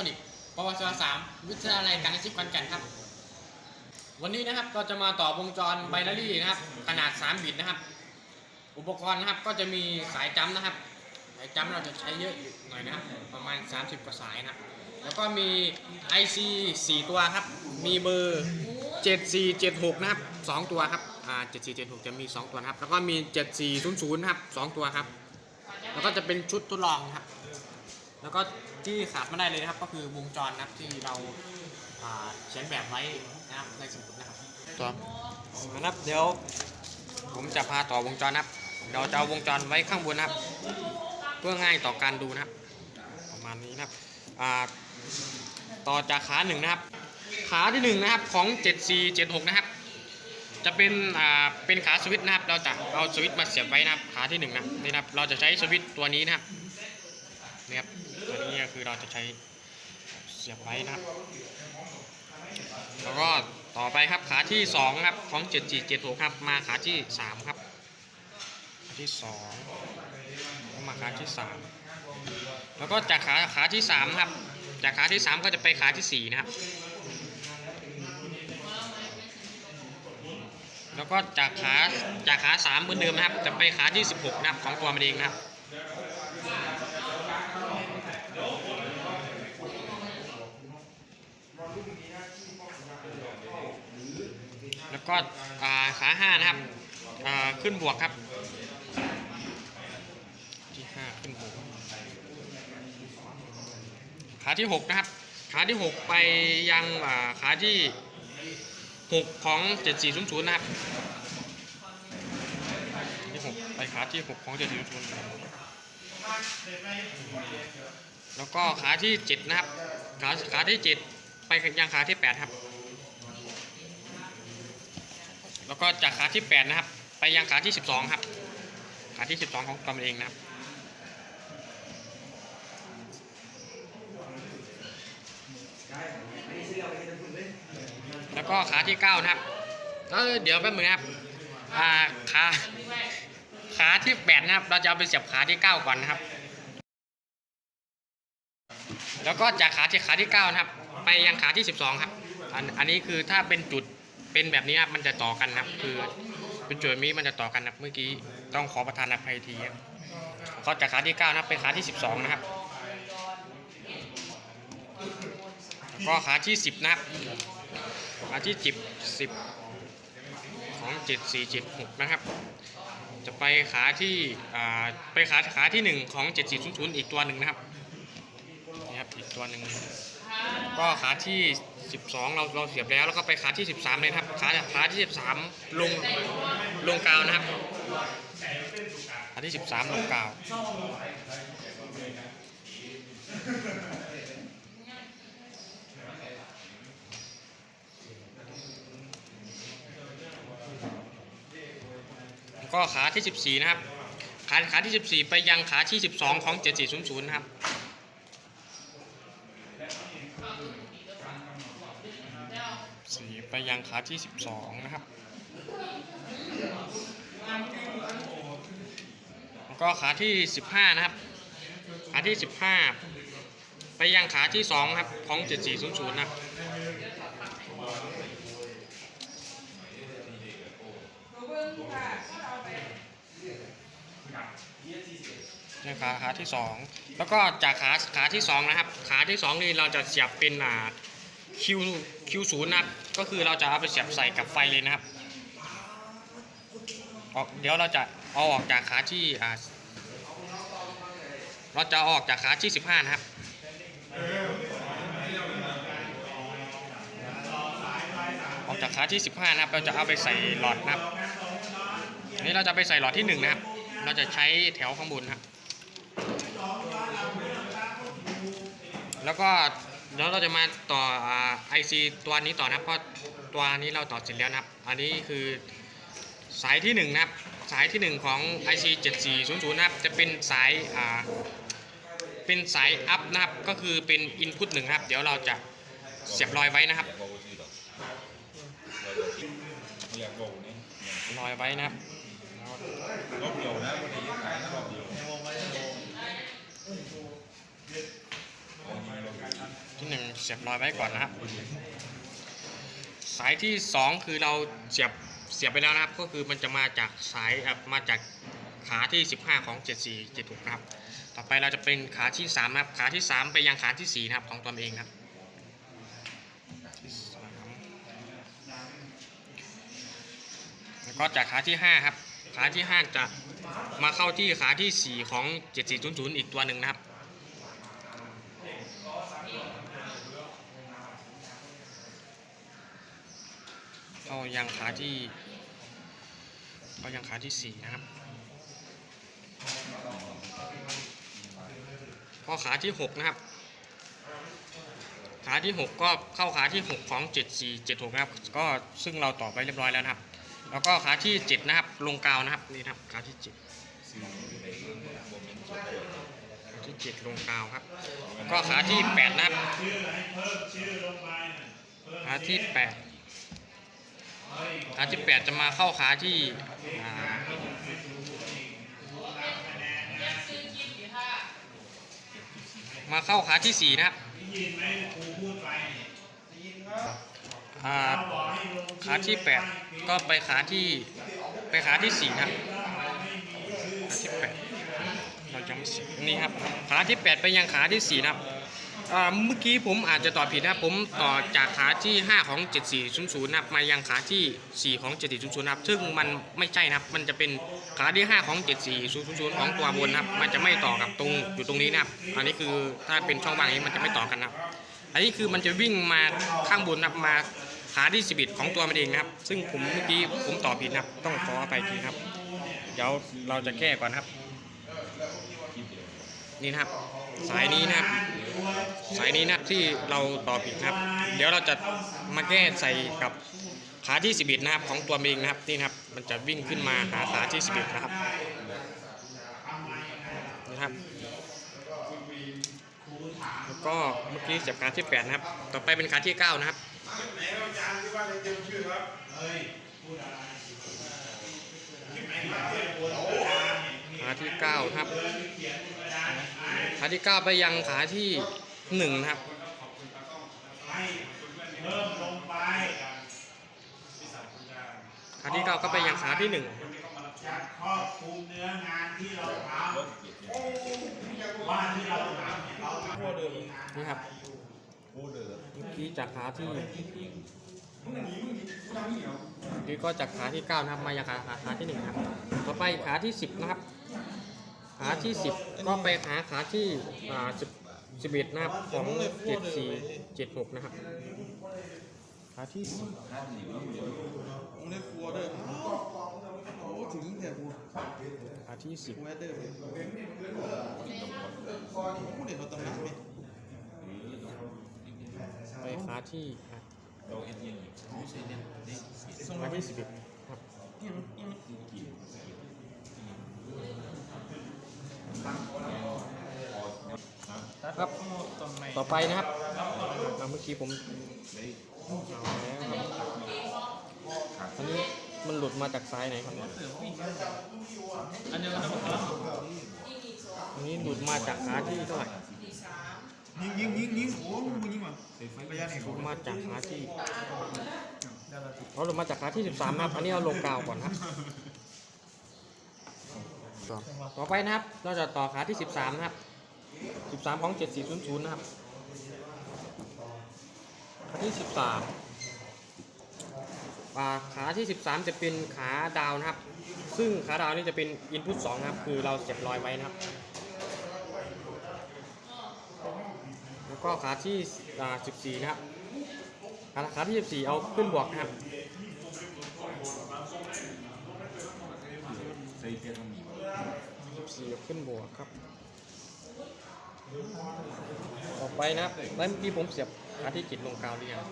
รอนิกส์ปวสสามวิทยาลัยการอาชีพขอนแก่นครับ วันนี้นะครับเราจะมาต่อวงจรไบนารี่นะครับ ขนาด 3 บิตนะครับ อุปกรณ์นะครับก็จะมีสายจัมนะครับ สายจัมเราจะใช้เยอะอยู่หน่อยนะครับ ประมาณ 30 กว่าสายนะครับ แล้วก็มี IC 4 ตัวครับ มีเบอร์ 7476 นะครับ 2 ตัวครับอ่า7476 จะมี 2 ตัวนะครับ แล้วก็มี 7400 นะครับ 2 ตัวครับ แล้วก็จะเป็นชุดทดลองนะครับ แล้วก็ที่ขาดไม่ได้เลยนะครับ ก็คือวงจรนะครับที่เราอ่าเขียนแบบไว้นะครับในสมุดนะครับตัวนะครับเดี๋ยวผมจะพาต่อวงจรนะครับเราจะเอาวงจรไว้ข้างบนนะครับ เพื่อง่ายต่อการดูนะครับประมาณนี้นะครับอ่าต่อจากขาหนึ่งนะครับ ขาที่หนึ่งนะครับของ 7476 นะครับ จะเป็นอ่าเป็นขาสวิตช์นะครับ เราจะเอาสวิตช์มาเสียบไว้นะครับขาที่หนึ่งนะนี่นะครับเราจะใช้สวิตช์ตัวนี้นะครับนี่ครับตัวนี้ ก็คือเราจะใช้เสียบไว้นะครับ แล้วก็ต่อไปครับขาที่สองครับของ 7476 ครับ มาขาที่สามครับขาที่สองมาขาที่สามแล้วก็จากขาขาที่สามครับ จากขาที่สามก็จะไปขาที่สี่นะครับ แล้วก็จากขาจากขาสามเหมือนเดิมนะครับ จะไปขาที่ 16 นะครับของตัวมันเองนะครับ แล้ว ก็ขาห้านะครับขึ้นบวกครับ ที่ห้าขึ้นบวกขาที่หกนะครับ ขาที่หกไปยังขาที่6ของ7400นนะครับที่6ไปขาที่6ของ7400ครับแล้วก็ขาที่7นะครับ ขาขาที่7ไปยังขาที่8ครับ แล้วก็จากขาที่ 8 นะครับ ไปยังขาที่ 12 ครับ ขาที่ 12 ของตัวมันเองนะครับแล้วก็ขาที่ 9 นะครับเออเดี๋ยวแป๊บนึงนะครับอ่าขาขาที่ 8 นะครับ เราจะเอาไปเสียบขาที่ 9 ก่อนนะครับ แล้วก็จากขาที่ขาที่ 9 นะครับ ไปยังขาที่ 12 ครับอันอันนี้คือถ้าเป็นจุด เป็นแบบนี้ครับมันจะต่อกันนะครับ คือเป็นจุดนี้มันจะต่อกันนะครับเมื่อกี้ต้องขอประทานอภัยทีครับก็จากขาที่9นะครับไปขาที่ 12 นะครับแล้วก็ขาที่ 10 นะครับขาที่จิบสิบของเจ็ดสี่เจ็ดหกนะครับ จะไปขาที่อ่าไปขาขาที่หนึ่งของเจ็ดสี่ศูนย์ศูนย์อีกตัวหนึ่งนะครับนี่ครับอีกตัวหนึ่งก็ขาที่ สิบสองเราเราเสียบแล้วแล้วก็ไปขาที่สิบสามเลยครับขาขาที่สิบสามลงลงกาวนะครับขาที่สิบสามลงกาวก็ขาที่ 14 นะครับขาขาที่ 14 ไปยังขาที่ 12 ของ 7400 นะครับ สี่ไปยังขา ที่ 12 นะครับ แล้วก็ขาที่ 15 นะครับ ขาที่ 15 ไปยังขาที่ 2 ครับ ของ 7400 นะครับนี่ขาขาที่สองแล้วก็จากขาขาที่สองนะครับ ขาที่สองนี่เราจะเสียบเป็นอ่าคิวคิวศูนย์นะครับ ก็คือเราจะเอาไปเสียบใส่กับไฟเลยนะครับออกเดี๋ยวเราจะเอาออกจากขาที่อ่าเราจะออกจากขาที่สิบห้านะครับออกจากขาที่15นะครับ เราจะเอาไปใส่หลอดนะครับนนี้เราจะไปใส่หลอดที่1นะครับ เราจะใช้แถวข้างบนนะครับ แล้วก็ เดี๋ยวเราจะมาต่อไอซีตัวนี้ต่อนะเพราะตัวนี้เราต่อเสร็จแล้วนะครับ อันนี้คือสายที่1นะครับสายที่ 1 ของ IC 7400นะครับจะเป็นสายอ่าเป็นสายอัพนะครับก็คือเป็น Input 1นะครับ เดี๋ยวเราจะเสียบรอยไว้นะครับรอยไว้นะครับรอบเดียวนะวันนี้รอบเดียว เสียบรอยไว้ก่อนนะครับ สายที่2คือเราเสียบเสียบไปแล้วนะครับ ก็คือมันจะมาจากสายมาจากขาที่ 15 ของ 74 76นะครับ ต่อไปเราจะเป็นขาที่3นะครับ ขาที่ 3 ไปยังขาที่ 4 นะครับของตนเองครับแล้วก็จากขาที่ 5 ครับ ขาที่ 5 จะมาเข้าที่ขาที่ 4 ของ 7400 อีกตัวหนึ่งนะครับ เข้ายังขาที่เข้ายังขาที่สี่นะครับก็ขาที่หกนะครับ ขาที่หกก็เข้าขาที่หกของเจ็ดสี่เจ็ดหกนะครับ ก็ซึ่งเราต่อไปเรียบร้อยแล้วนะครับ แล้วก็ขาที่เจ็ดนะครับ ลงกาวนะครับนี่นะครับขาที่เจ็ดขาที่เจ็ดลงกาวครับ ก็ขาที่แปดนะครับขาที่แปด ขาที่8จะมาเข้าขาที่มาเข้าขาที่4นะครับอ่าขาที่8ก็ไปขาที่ไปขาที่4นะขาที่8เราจำไม่เสร็จนี่ครับ ขาที่8ไปยังขาที่4นะครับ อ่าเมื่อกี้ผมอาจจะตอบผิดนะครับผมต่อจากขาที่ 5 ของ 7400นะครับมายังขาที่ 4 ของ 7400นะครับซึ่งมันไม่ใช่นะครับมันจะเป็นขาที่ 5 ของ 7400 ของตัวบนนะครับมันจะไม่ต่อกับตรงอยู่ตรงนี้นะครับอันนี้คือถ้าเป็นช่องว่างนี้มันจะไม่ต่อกันนะครับอันนี้คือมันจะวิ่งมาข้างบนนะครับมาขาที่ 11 ของตัวมันเองนะครับ ซึ่งผมเมื่อกี้ผมตอบผิดนะครับต้องขออภัยทีนะครับเดี๋ยวเราจะแก้ก่อนนะครับ นี่นะครับ สายนี้นะครับ สายนี้นะที่เราต่อผิดนะครับ เดี๋ยวเราจะมาแก้ใส่กับขาที่ 11 นะครับ ของตัวมันเองนะครับนี่นะครับ มันจะวิ่งขึ้นมาหาขาที่ 11 นะครับนะครับแล้วก็เมื่อกี้เสียบขาที่ 8 นะครับ ต่อไปเป็นขาที่ 9 นะครับขาที่9นะครับ ขาที่9ไปยังขาที่1นะครับขาที่9ก็ไปยังขาที่1จะครอบคลุมเนื้องานที่เราทำว่าที่เราทำเนี่ยเราทำนี่ครับเมื่อกี้จากขาที่นี่ก็จากขาที่9นะครับมายังขาขาขาที่1ครับ ต่อไปขาที่10นะครับ ขาที่10ก็ไปหาขาที่อ่า10 11นะครับของ74 76นะครับ ขาที่10ผมเล่นครัวเด้อโอ้ถึงแต่กูขาที่กูแอดเด้อเลยกูเด็กเราตำนานไหม10ไปขาที่อะเราเอ็นเอ็นอยู่ไม่ใช่เล่นเล่นเสียส่งขามาที่ที่11ครับ ครับ ต่อไปนะครับอ่าเมื่อกี้ผมอันนี้มันหลุดมาจากซ้ายไหนครับอันนี้หลุดมาจากขาที่เท่าไหร่ยิงยิงยิงยิงโอ้มึงยิงว่ะระยะไหนหลุดมาจากขาที่เราหลุดมาจากขาที่ 13นะครับอันนี้เราลงกาวก่อนครับ ต่อไปนะครับ เราจะต่อขาที่13นะครับ13ของ7400นย์ศูนย์นะครับขาที่13อ่าขาที่13จะเป็นขาดาวนะครับ ซึ่งขาดาวนี่จะเป็น input 2นะครับ คือเราเสียบรอยไว้นะครับ แล้วก็ขาที่อ่า14นะครับ ขาขาที่14เอาขึ้นบวกนะครับ ใส่เทียนมี 14เอา ขึ้นบวกครับ ต่อไปนะครับแล้วเมื่อกี้ผมเสียบขาที่จิตลงกาวหรือยัง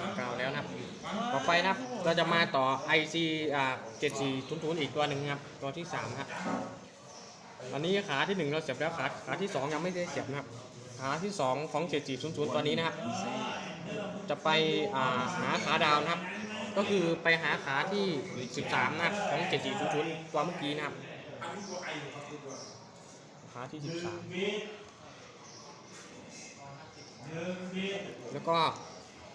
ลงกาวแล้วนะครับ ต่อไปนะครับ เราจะมาต่อ IC อ่า7400อีกตัวหนึ่งครับ ตัวที่3ครับอันนี้ขาที่ 1 เราเสียบแล้วขาขาที่ 2 ยังไม่ได้เสียบนะครับ ขาที่ 2 ของ7400ตัวนี้นะครับ จะไปอ่าหาขาดาวนะครับ ก็คือไปหาขาที่ 13นะครับของ7400ตัวเมื่อกี้นะครับ ขาที่13แล้วก็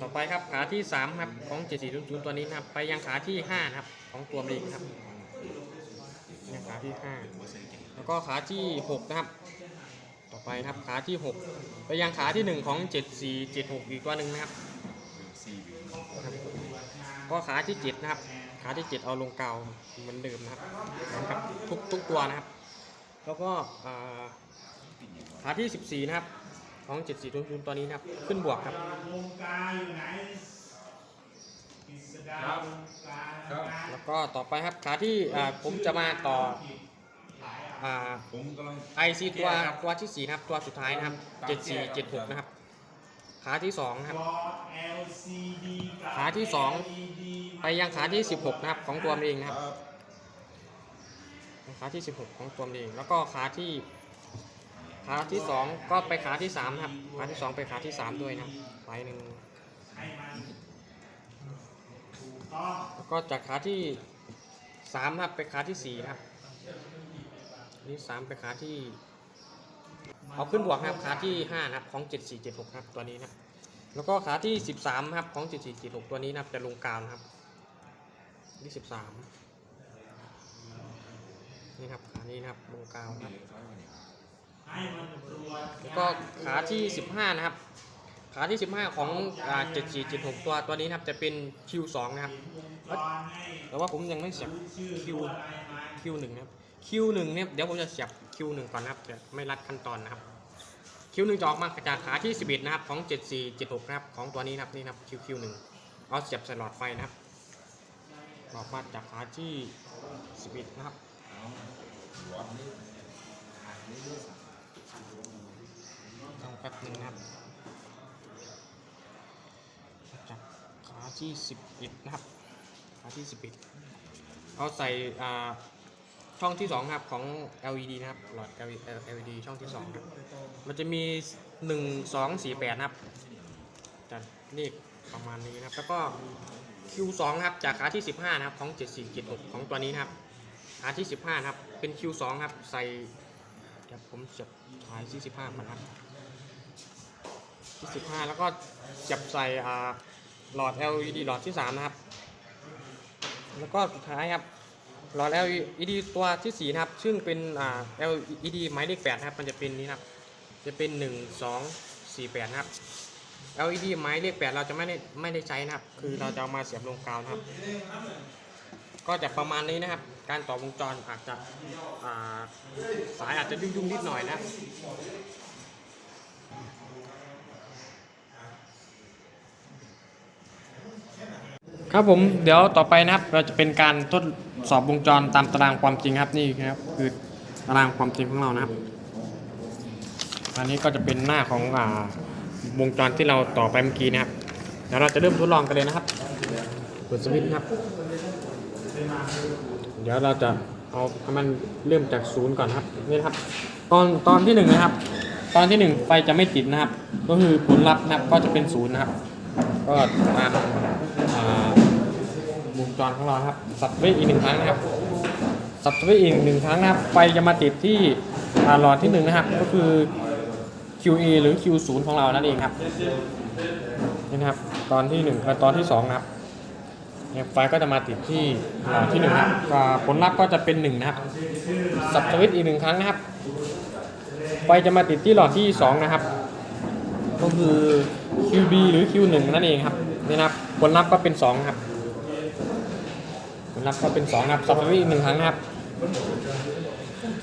ต่อไปครับขาที่3ครับของ7400ตัวนี้นะครับ ไปยังขาที่5นะครับ ของตัวเองครับยังขาที่5แล้วก็ขาที่6นะครับ ต่อไปครับขาที่6ไปยังขาที่1ของ7476อีกตัวหนึ่งนะครับซีวิวก็ขาที่7นะครับาที่7เอาลงเกาวเหมือนเดิมนะครับเหมือนกับทุกทุกตัวนะครับ แล้วก็อ่าขาที่14นะครับ ของ7400ตัวนี้นะครับ ขึ้นบวกครับวงกาอยู่ไหนกฤษดาวงกาแล้วก็ต่อไปครับขาที่อ่าผมจะมาต่ออ่าผมกำลังไอซีตัวตัวที่4นะครับ ตัวสุดท้ายนะครับ7476นะครับ ขาที่2นะครับจอ LCD กับขาที่สอง LED ไปยังขาที่ 16 นะครับของตัวมันเองนะครับ ขาที่ 16 ของตัวมันเอง แล้วก็ขาที่ขาที่ 2 ก็ไปขาที่3นะครับขาที่ 2 ไปขาที่ 3 ด้วยนะครับไปหนึ่งให้มันถูกต้องแล้วก็จากขาที่3นะครับไปขาที่4นะครับนี่3ไปขาที่ เอาขึ้นบวกนะครับขาที่5นะครับของ 7476ครับตัวนี้นะแล้วก็ขาที่ 13ครับของ 7476 ตัวนี้นะครับจะลงกาวนะครับที่13นี่ครับขานี้นะครับลงกาวนะครับแล้วก็ขาที่ 15 นะครับ ขาที่ 15 ของอ่า7476 ตัวตัวนี้นะครับจะเป็น Q2 นะครับแต่ว่าผมยังไม่เสียบ Q ตัวอะไรมา Q1 นะครับ Q1 เนี่ยเดี๋ยวผมจะเสียบ Q1 ก่อนนะครับจะไม่รัดขั้นตอนนะครับ Q1 จะออกมาจากขาที่ 11 นะครับของ 7476 นะครับของตัวนี้นะครับนี่นะครับ Q Q1 เอาเสียบใส่หลอดไฟนะครับ ออกมาจากขาที่ 11 นะครับต้องแป๊บหนึ่งนะครับจากขาที่ 11 นะครับขาที่ 11เอาใส่อ่า ช่องที่2ครับของ LED นะครับหลอด LED ช่องที่2ครับมันจะมี1 2 4 8นะครับจะเลขประมาณนี้นะครับ แล้วก็ Q2 นะครับจากขาที่ 15 นะครับของ 7476 ของตัวนี้นะครับขาที่ 15นะครับ เป็น Q2 ครับ ใส่เดี๋ยวผมจะถ่ายที่15ก่อนนะครับที่15 แล้วก็จับใส่หลอด LED หลอดที่ 3 นะครับ แล้วก็สุดท้ายครับ หลอด LED ตัวทีสี่ 4 นะครับ ซึ่งเป็นอ่า LED หมายเลข8นะครับ มันจะเป็นนี้นะครับ จะเป็น 1 2 4 8นะครับ LED หมายเลข8เราจะไม่ได้ไม่ได้ใช้นะครับ คือเราจะเอามาเสียบลงกาวนะครับ ก็จะประมาณนี้นะครับ การต่อวงจรอาจจะสายอาจจะยุ่งๆนิดหน่อยนะ ครับผมเดี๋ยวต่อไปนะครับเราจะเป็นการทดสอบวงจรตามตารางความจริงครับนี่ครับคือตารางความจริงของเรานะครับ อันนี้ก็จะเป็นหน้าของอ่าวงจรที่เราต่อไปเมื่อกี้นะครับเดี๋ยวเราจะเริ่มทดลองกันเลยนะครับเปิดสวิตช์นะครับ เดี๋ยวเราจะเอาให้มันเริ่มจากศูนย์ก่อนครับนี่นะครับ ตอนตอนที่หนึ่งนะครับ ตอนที่หนึ่งไฟจะไม่ติดนะครับ ก็คือผลลัพธ์นะครับก็จะเป็นศูนย์นะครับ ก็ตาม วงจรของเราครับสับสวิตช์อีกหนึ่งครั้งนะครับสับสวิตช์อีกหนึ่งครั้งนะครับไฟจะมาติดที่หลอดที่หนึ่งนะครับ ก็คือ QA หรือ Q0 ของเรานั่นเองครับนี่นะครับตอนที่หนึ่งกับตอนที่สองนะครับเนี่ยไฟก็จะมาติดที่หลอดที่หนึ่งครับผลลัพธ์ก็จะเป็นหนึ่งนะครับสับสวิตช์อีกหนึ่งครั้งนะครับไฟจะมาติดที่หลอดที่สองนะครับ ก็คือ QB หรือ Q1 นั่นเองครับนี่นะครับผลลัพธ์ก็เป็น 2 ครับ ผลลัพธ์ก็เป็น2ครับสับสวิตอีกหนึ่งครั้งนะครับ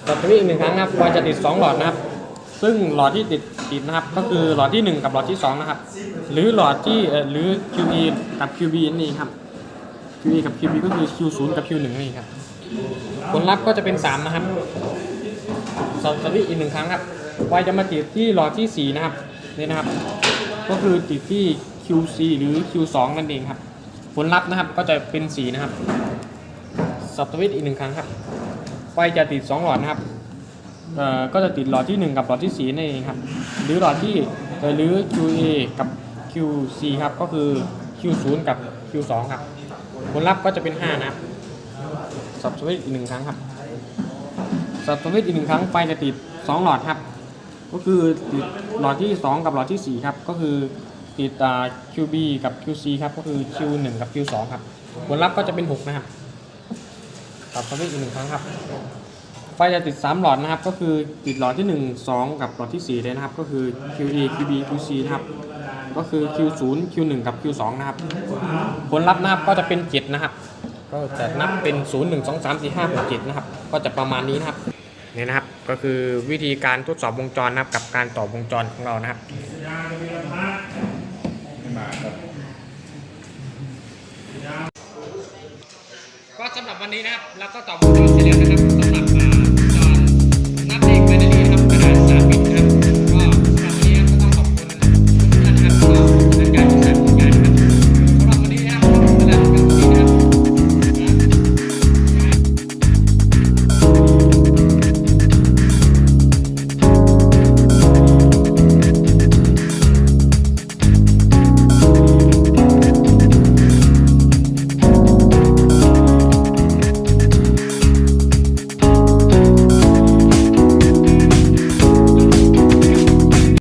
สับสวิตอีกหนึ่งครั้งนะครับไฟจะติด2หลอดนะครับ ซึ่งหลอดที่ติดติดนะครับ ก็คือหลอดที่1กับหลอดที่2นะครับ หรือหลอดที่เอ่อหรือ QE กับ QB นั่นเองครับ QE กับ QB ก็คือ Q0 กับ Q1 นั่นเองครับผลลัพธ์ก็จะเป็น3นะครับสับสวิตอีกหนึ่งครั้งครับไฟจะมาติดที่หลอดที่4นะครับนี่นะครับ ก็คือติดที่ QC หรือ Q2 นั่นเองครับ ผลลัพธ์นะครับก็จะเป็นสีนะครับสับสวิตอีกหนึ่งครั้งครับไฟจะติด 2 หลอดนะครับเอ่อก็จะติดหลอดที่ 1 กับหลอดที่ 4 นั่นเองครับ หรือหลอดที่หรือ QA กับ QC ครับก็คือ Q0 กับ Q2 ครับ ผลลัพธ์ก็จะเป็น 5 นะครับสับสวิตอีกหนึ่งครั้งครับสับสวิตอีกหนึ่งครั้งไฟจะติด 2 หลอดครับ ก็คือติดหลอดที่ 2 กับหลอดที่ 4 ครับ ก็คือ ติดอ่า QB กับ QC ครับก็คือ Q1 กับ Q2 ครับผลลัพธ์ก็จะเป็น 6 นะครับตัดสวิตช์อีกหนึ่งครั้งครับ ไฟจะติด 3 หลอดนะครับ ก็คือติดหลอดที่ 1 2 กับหลอดที่ 4 เลยนะครับ ก็คือ QA QB QC นะครับ ก็คือ Q0 Q1 กับ Q2 นะครับ ผลลัพธ์นะครับก็จะเป็น7นะครับ ก็จะนับเป็น 0 1 2 3 4 5 6 7นะครับ ก็จะประมาณนี้นะครับนี่นะครับก็คือวิธีการทดสอบวงจรนะครับกับการต่อวงจรของเรานะครับ ไม่มาครับ ก็สำหรับวั นี้นะครับ แล้วก็ต่อวงจรเสร็จแล้วนะครับ